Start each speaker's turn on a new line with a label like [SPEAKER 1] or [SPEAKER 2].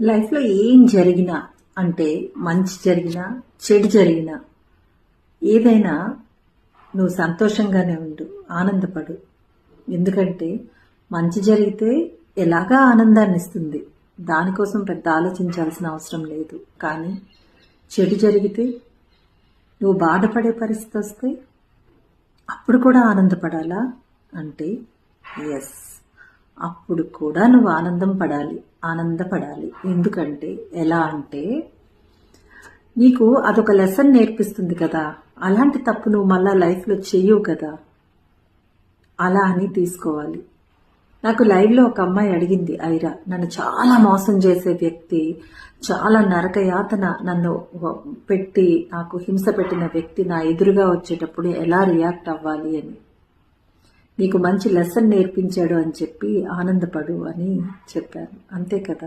[SPEAKER 1] లైఫ్లో ఏం జరిగినా అంటే మంచి జరిగినా చెడు జరిగినా ఏదైనా నువ్వు సంతోషంగానే ఉండు ఆనందపడు. ఎందుకంటే మంచి జరిగితే ఎలాగా ఆనందాన్ని ఇస్తుంది? దానికోసం పెద్ద ఆలోచించాల్సిన అవసరం లేదు. కానీ చెడు జరిగితే నువ్వు బాధపడే పరిస్థితి వస్తే అప్పుడు కూడా ఆనందపడాలా? అంటే ఎస్ అప్పుడు కూడా నువ్వు ఆనందం పడాలి ఆనందపడాలి. ఎందుకంటే ఎలా అంటే నీకు అదొక లెసన్ నేర్పిస్తుంది కదా. అలాంటి తప్పు నువ్వు మళ్ళా లైఫ్లో చెయ్యవు కదా. అలా అని తీసుకోవాలి. నాకు లైవ్లో ఒక అమ్మాయి అడిగింది ఐరా నన్ను చాలా మోసం చేసే వ్యక్తి చాలా నరక యాతన నన్ను పెట్టి నాకు హింస పెట్టిన వ్యక్తి నా ఎదురుగా వచ్చేటప్పుడు ఎలా రియాక్ట్ అవ్వాలి అని. నీకు మంచి లెసన్ నేర్పించాడు అని చెప్పి ఆనందపడు అని చెప్పాను అంతే కదా?